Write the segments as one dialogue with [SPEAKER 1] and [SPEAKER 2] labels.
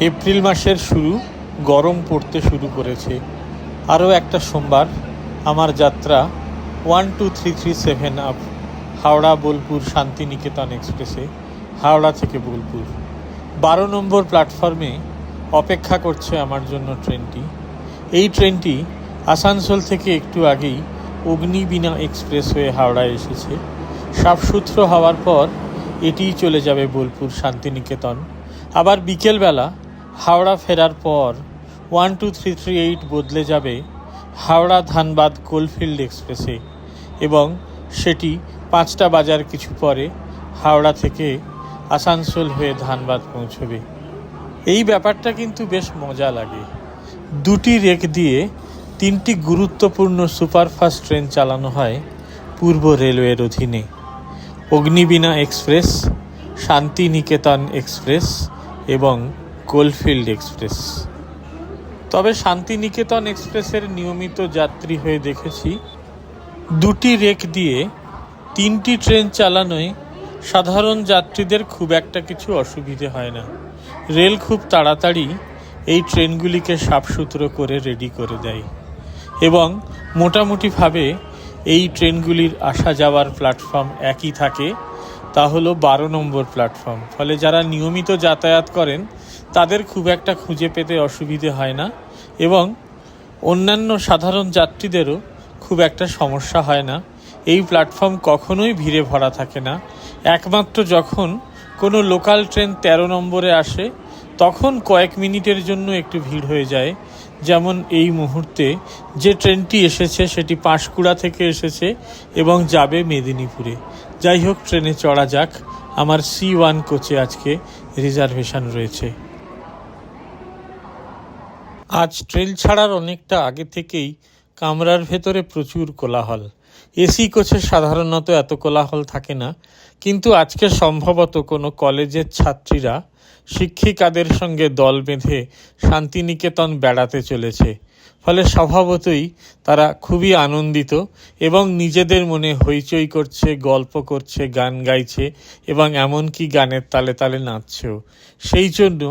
[SPEAKER 1] April মাসের শুরু গরম পড়তে শুরু করেছে। আরও একটা সোমবার আমার যাত্রা one two three three seven up Howrah Bolpur Shantiniketan এক্সপ্রেসে, হাওড়া থেকে বোলপুর। বারো নম্বর প্ল্যাটফর্মে অপেক্ষা করছে আমার জন্য ট্রেনটি। এই ট্রেনটি আসানসোল থেকে একটু আগেই অগ্নিবীণা এক্সপ্রেস হয়ে হাওড়ায় এসেছে। সাফসূত্র হওয়ার পর এটিই চলে যাবে বোলপুর শান্তিনিকেতন। আবার বিকেলবেলা হাওড়া ফেরার পর one two three three eight বদলে যাবে হাওড়া ধানবাদ কোলফিল্ড এক্সপ্রেসে এবং সেটি পাঁচটা বাজার কিছু পরে হাওড়া থেকে আসানসোল হয়ে ধানবাদ পৌঁছবে। এই ব্যাপারটা কিন্তু বেশ মজা লাগে। দুটি রেক দিয়ে তিনটি গুরুত্বপূর্ণ সুপারফাস্ট ট্রেন চালানো হয় পূর্ব রেলওয়ের অধীনে। অগ্নিবীণা এক্সপ্রেস, শান্তিনিকেতন এক্সপ্রেস এবং কোলফিল্ড এক্সপ্রেস। তবে শান্তিনিকেতন এক্সপ্রেসের নিয়মিত যাত্রী হয়ে দেখেছি, দুটি রেক দিয়ে তিনটি ট্রেন চালানোয় সাধারণ যাত্রীদের খুব একটা কিছু অসুবিধে হয় না। রেল খুব তাড়াতাড়ি এই ট্রেনগুলিকে সাফসুতরো করে রেডি করে দেয় এবং মোটামুটিভাবে এই ট্রেনগুলির আসা যাওয়ার প্ল্যাটফর্ম একই থাকে, তা হলো বারো নম্বর প্ল্যাটফর্ম। ফলে যারা নিয়মিত যাতায়াত করেন তাদের খুব একটা খুঁজে পেতে অসুবিধে হয় না এবং অন্যান্য সাধারণ যাত্রীদেরও খুব একটা সমস্যা হয় না। এই প্ল্যাটফর্ম কখনোই ভিড়ে ভরা থাকে না। একমাত্র যখন কোনো লোকাল ট্রেন তেরো নম্বরে আসে, তখন কয়েক মিনিটের জন্য একটু ভিড় হয়ে যায়। যেমন এই মুহূর্তে যে ট্রেনটি এসেছে, সেটি পাঁশকুড়া থেকে এসেছে এবং যাবে মেদিনীপুরে। যাই হোক, ট্রেনে চড়া যাক। আমার সি ওয়ান কোচে আজকে রিজার্ভেশন রয়েছে। আজ ট্রেন ছাড়ার অনেকটা আগে থেকেই কামরার ভেতরে প্রচুর কোলাহল। এসি কোচে সাধারণত এত কোলাহল থাকে না, কিন্তু আজকে সম্ভবত কোনো কলেজের ছাত্রীরা শিক্ষিকাদের সঙ্গে দল বেঁধে শান্তিনিকেতন বেড়াতে চলেছে। ফলে স্বভাবতই তারা খুবই আনন্দিত এবং নিজেদের মনে হইচই করছে, গল্প করছে, গান গাইছে এবং এমনকি গানের তালে তালে নাচছেও। সেই জন্য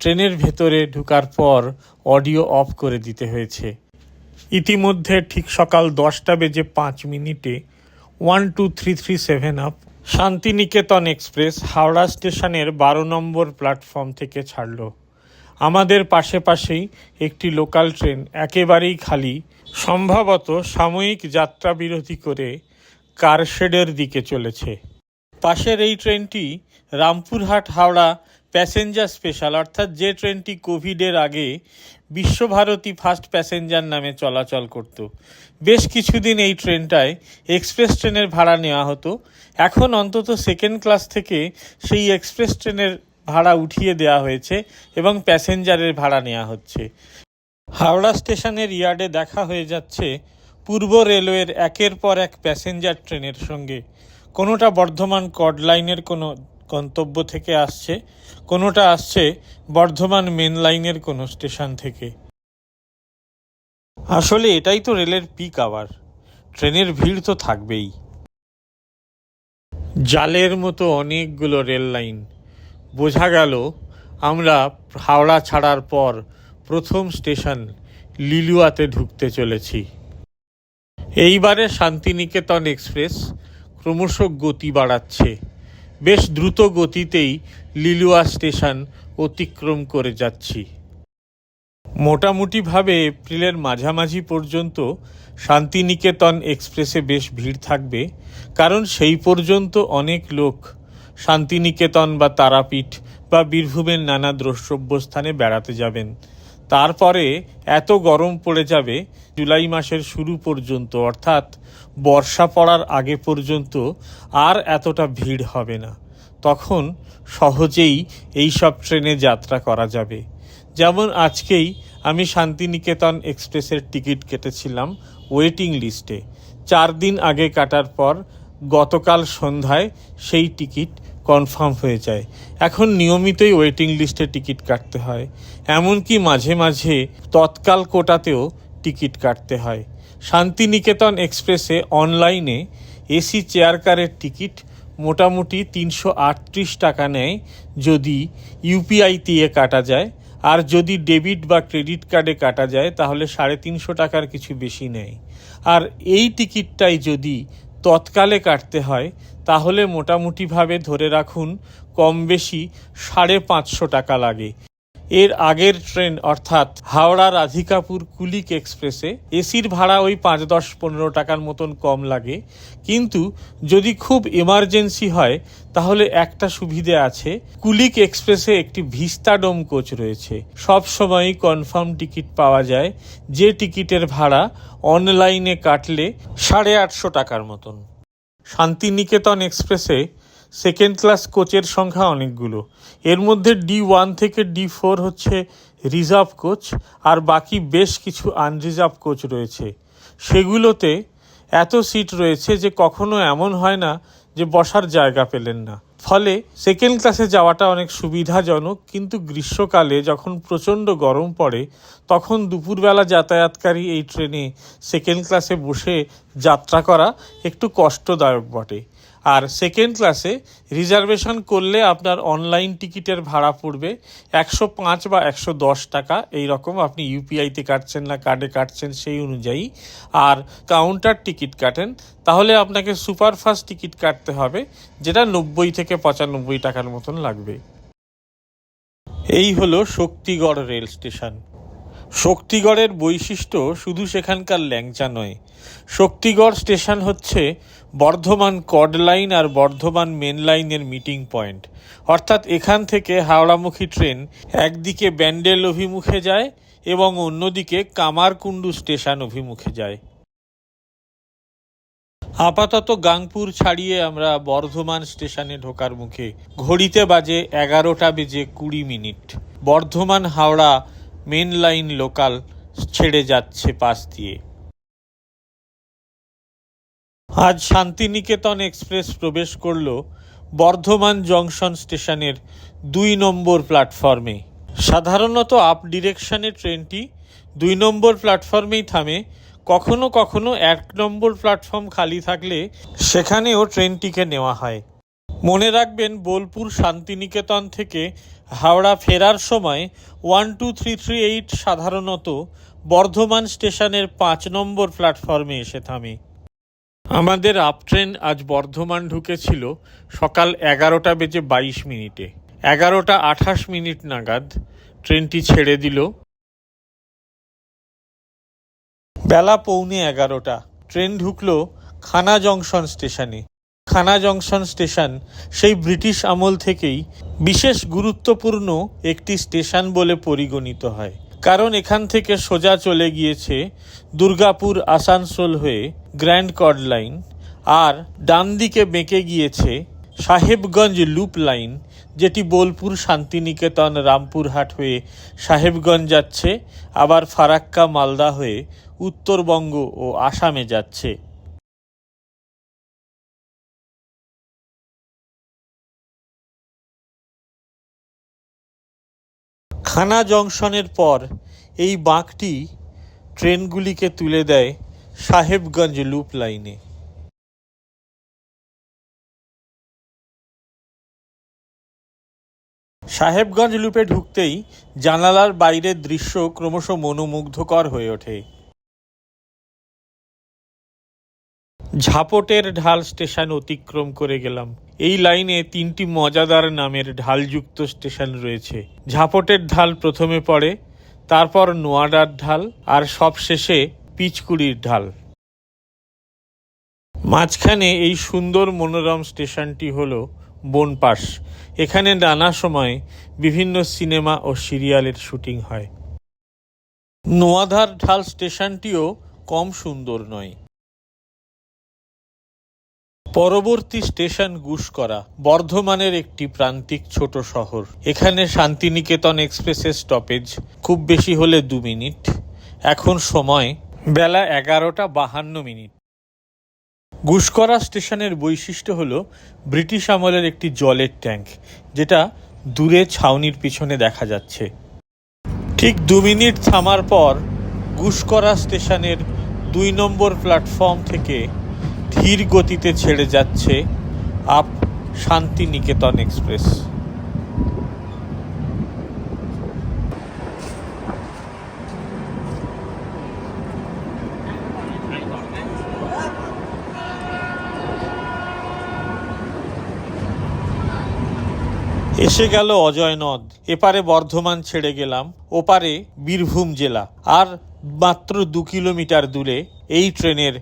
[SPEAKER 1] ট্রেনের ভেতরে ঢুকার পর অডিও অফ করে দিতে হয়েছে। ইতিমধ্যে ঠিক সকাল দশটা বেজে পাঁচ মিনিটে one two three three seven up Shantiniketan express Howrah স্টেশনের বারো নম্বর প্ল্যাটফর্ম থেকে ছাড়ল। আমাদের পাশে পাশেই একটি লোকাল ট্রেন একেবারেই খালি, সম্ভবত সাময়িক যাত্রা বিরতি করে কারশেডের দিকে চলেছে। পাশের এই ট্রেনটি রামপুরহাট হাওড়া প্যাসেঞ্জার স্পেশাল, অর্থাৎ যে ট্রেনটি কোভিডের আগে বিশ্বভারতী ফার্স্ট প্যাসেঞ্জার নামে চলাচল করত। বেশ কিছুদিন এই ট্রেনটায় এক্সপ্রেস ট্রেনের ভাড়া নেওয়া হতো। এখন অন্তত সেকেন্ড ক্লাস থেকে সেই এক্সপ্রেস ট্রেনের ভাড়া উঠিয়ে দেওয়া হয়েছে এবং প্যাসেঞ্জারের ভাড়া নেওয়া হচ্ছে। হাওড়া স্টেশনের ইয়ার্ডে দেখা হয়ে যাচ্ছে পূর্ব রেলওয়ের একের পর এক প্যাসেঞ্জার ট্রেনের সঙ্গে। কোনোটা বর্ধমান কড লাইনের কোনো গন্তব্য থেকে আসছে। কোনোটা আসছে বর্ধমান মেন লাইনের কোনো স্টেশন থেকে। আসলে এটাই তো রেলের পিক আওয়ার ট্রেনের ভিড় তো থাকবেই। জালের মতো অনেকগুলো রেল লাইন। বোঝা গেল আমরা হাওড়া ছাড়ার পর প্রথম স্টেশন লিলুয়াতে ঢুকতে চলেছি। এইবারে শান্তিনিকেতন এক্সপ্রেস ক্রমশ গতি বাড়াচ্ছে। বেশ দ্রুত গতিতেই লিলুয়া স্টেশন অতিক্রম করে যাচ্ছি। মোটামুটিভাবে এপ্রিলের মাঝামাঝি পর্যন্ত শান্তিনিকেতন এক্সপ্রেসে বেশ ভিড় থাকবে, কারণ সেই পর্যন্ত অনেক লোক শান্তিনিকেতন বা তারাপীঠ বা বীরভূমের নানা দ্রষ্টব্য স্থানে বেড়াতে যাবেন। তারপরে এত গরম পড়ে যাবে, জুলাই মাসের শুরু পর্যন্ত, অর্থাৎ বর্ষা পড়ার আগে পর্যন্ত আর এতটা ভিড় হবে না। তখন সহজেই এই সব ট্রেনে যাত্রা করা যাবে। যেমন আজকেই আমি শান্তিনিকেতন এক্সপ্রেসের টিকিট কেটেছিলাম ওয়েটিং লিস্টে। চার দিন আগে কাটার পর গতকাল সন্ধ্যায় সেই টিকিট কনফার্ম হয়ে যায়। এখন নিয়মিতই ওয়েটিং লিস্টে টিকিট কাটতে হয়। এমনকি মাঝে মাঝে তৎকাল কোটাতেও টিকিট কাটতে হয়। শান্তিনিকেতন এক্সপ্রেসে অনলাইনে এসি চেয়ার কারের টিকিট মোটামুটি তিনশো আটত্রিশ টাকা নেয় যদি ইউপিআই দিয়ে কাটা যায়। আর যদি ডেবিট বা ক্রেডিট কার্ডে কাটা যায়, তাহলে সাড়ে তিনশো টাকার কিছু বেশি নেয়। আর এই টিকিটটাই যদি তৎকালে কাটতে হয়, তাহলে মোটামুটিভাবে ধরে রাখুন কম বেশি সাড়ে পাঁচশো টাকা লাগে। এর আগের ট্রেন অর্থাৎ হাওড়া রাধিকাপুর কুলিক এক্সপ্রেসে। এসির ভাড়া ওই পাঁচ, দশ, পনেরো টাকার মতন কম লাগে। কিন্তু যদি খুব এমার্জেন্সি হয়, তাহলে একটা সুবিধে আছে। কুলিক এক্সপ্রেসে একটি ভিস্তাডোম কোচ রয়েছে। সব সময়ই কনফার্ম টিকিট পাওয়া যায়। যে টিকিটের ভাড়া অনলাইনে কাটলে সাড়ে আটশো টাকার মতন। শান্তিনিকেতন এক্সপ্রেসে সেকেন্ড ক্লাস কোচের সংখ্যা অনেকগুলো। এর মধ্যে ডি ওয়ান থেকে ডি ফোর হচ্ছে রিজার্ভ কোচ, আর বাকি বেশ কিছু আনরিজার্ভ কোচ রয়েছে। সেগুলোতে এত সিট রয়েছে যে কখনো এমন হয় না যে বসার জায়গা পেলেন না। ফলে সেকেন্ড ক্লাসে যাওয়াটা অনেক সুবিধাজনক, কিন্তু গ্রীষ্মকালে যখন প্রচণ্ড গরম পড়ে, তখন দুপুরবেলা যাতায়াতকারী এই ট্রেনে সেকেন্ড ক্লাসে বসে যাত্রা করা একটু কষ্টদায়ক বটে। আর সেকেন্ড ক্লাসে রিজার্ভেশন করলে আপনার অনলাইন টিকিটের ভাড়া পড়বে একশো পাঁচ বা একশো দশ টাকা। এই রকম আপনি ইউপিআইতে কাটছেন না কার্ডে কাটছেন সেই অনুযায়ী। আর কাউন্টার টিকিট কাটেন, তাহলে আপনাকে সুপারফাস্ট টিকিট কাটতে হবে, যেটা নব্বই থেকে পঁচানব্বই টাকার মতন লাগবে। এই হলো শক্তিগড় রেল স্টেশন। শক্তিগড়ের বৈশিষ্ট্য শুধু সেখানকার ল্যাংচা নয়। শক্তিগড় স্টেশন হচ্ছে বর্ধমান কড লাইন আর বর্ধমান মেন লাইনের মিটিং পয়েন্ট অর্থাৎ এখান থেকে হাওড়ামুখী ট্রেন একদিকে ব্যান্ডেল অভিমুখে যায় এবং অন্যদিকে কামারকুণ্ডু স্টেশন অভিমুখে যায়। আপাতত গাংপুর ছাড়িয়ে আমরা বর্ধমান স্টেশনে ঢোকার মুখে। ঘড়িতে বাজে এগারোটা বেজে কুড়ি minute. Bardhaman Howrah main line local ছেড়ে যাচ্ছে পাশ দিয়ে। আজ শান্তিনিকেতন এক্সপ্রেস প্রবেশ করল বর্ধমান জংশন স্টেশনের দুই নম্বর প্ল্যাটফর্মে। সাধারণত আপ ডিরেকশনে ট্রেনটি দুই নম্বর প্ল্যাটফর্মেই থামে, কখনো কখনো এক নম্বর প্ল্যাটফর্ম খালি থাকলে সেখানেও ট্রেনটিকে নেওয়া হয়। মনে রাখবেন, বোলপুর শান্তিনিকেতন থেকে হাওড়া ফেরার সময় one two three three eight সাধারণত বর্ধমান স্টেশনের পাঁচ নম্বর প্ল্যাটফর্মে এসে থামে। আমাদের আপ ট্রেন আজ বর্ধমান ঢুকেছিল সকাল এগারোটা বেজে বাইশ মিনিটে। এগারোটা আঠাশ মিনিট নাগাদ ট্রেনটি ছেড়ে দিল। বেলা পৌনে এগারোটা। ট্রেন ঢুকলো খানা জংশন স্টেশনে। খানা জংশন স্টেশন, সেই ব্রিটিশ আমল থেকেই বিশেষ গুরুত্বপূর্ণ একটি স্টেশন বলে পরিগণিত হয়। কারণ এখান থেকে সোজা চলে গিয়েছে দুর্গাপুর আসানসোল হয়ে গ্র্যান্ড কর্ড লাইন, আর ডান দিকে বেঁকে গিয়েছে সাহেবগঞ্জ লুপ লাইন, যেটি বোলপুর শান্তিনিকেতন রামপুরহাট হয়ে সাহেবগঞ্জ যাচ্ছে, আবার ফারাক্কা মালদা হয়ে উত্তরবঙ্গ ও আসামে যাচ্ছে। খানা জংশনের পর এই বাঁকটি ট্রেনগুলিকে তুলে দেয় সাহেবগঞ্জ লুপ লাইনে। সাহেবগঞ্জ লুপে ঢুকতেই জানালার বাইরের দৃশ্য ক্রমশ মনোমুগ্ধকর হয়ে ওঠে। ঝাপটের ঢাল স্টেশন অতিক্রম করে গেলাম। এই লাইনে তিনটি মজাদার নামের ঢালযুক্ত স্টেশন রয়েছে। ঝাপটের ঢাল প্রথমে পড়ে, তারপর নোয়াডার ঢাল, আর সবশেষে পিচকুড়ির ঢাল। মাঝখানে এই সুন্দর মনোরম স্টেশনটি হল বনপাস এখানে নানা সময় বিভিন্ন সিনেমা ও সিরিয়ালের শুটিং হয়। নোয়াধার ঢাল স্টেশনটিও কম সুন্দর নয়। পরবর্তী স্টেশন গুসকরা বর্ধমানের একটি প্রান্তিক ছোট শহর। এখানে শান্তিনিকেতন এক্সপ্রেসের স্টপেজ খুব বেশি হলে দু মিনিট। এখন সময় বেলা এগারোটা বাহান্ন মিনিট। গুসকরা স্টেশনের বৈশিষ্ট্য হল ব্রিটিশ আমলের একটি জলের ট্যাঙ্ক, যেটা দূরে ছাউনির পিছনে দেখা যাচ্ছে। ঠিক দু মিনিট থামার পর গুসকরা স্টেশনের দুই নম্বর প্ল্যাটফর্ম থেকে ধীর গতিতে ছেড়ে যাচ্ছে আপ শান্তিনিকেতন এক্সপ্রেস। এসে গেল অজয় নদ এপারে বর্ধমান ছেড়ে গেলাম, ওপারে বীরভূম জেলা। আর মাত্র দু কিলোমিটার দূরে এই ট্রেনের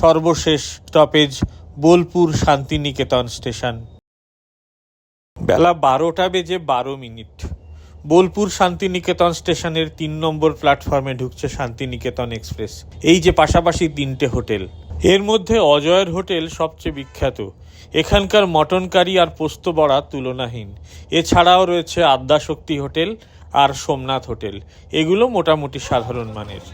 [SPEAKER 1] সর্বশেষ স্টপেজ বোলপুর শান্তিনিকেতন স্টেশন। বেলা বারোটা বেজে বারো মিনিট। বোলপুর শান্তিনিকেতন স্টেশনের তিন নম্বর প্ল্যাটফর্মে ঢুকছে শান্তিনিকেতন এক্সপ্রেস। এই যে পাশাপাশি তিনটে হোটেল। এর মধ্যে অজয়ের হোটেল সবচেয়ে বিখ্যাত। এখানকার মটন কারি আর পোস্ত বড়া তুলনাহীন। এছাড়াও রয়েছে আদ্যাশক্তি হোটেল আর সোমনাথ হোটেল। এগুলো মোটামুটি সাধারণ মানের।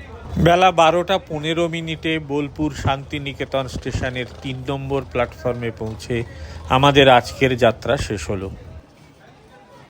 [SPEAKER 1] বেলা বারোটা পনেরো মিনিটে বোলপুর শান্তিনিকেতন স্টেশনের তিন নম্বর প্ল্যাটফর্মে পৌঁছে আমাদের আজকের যাত্রা শেষ হলো।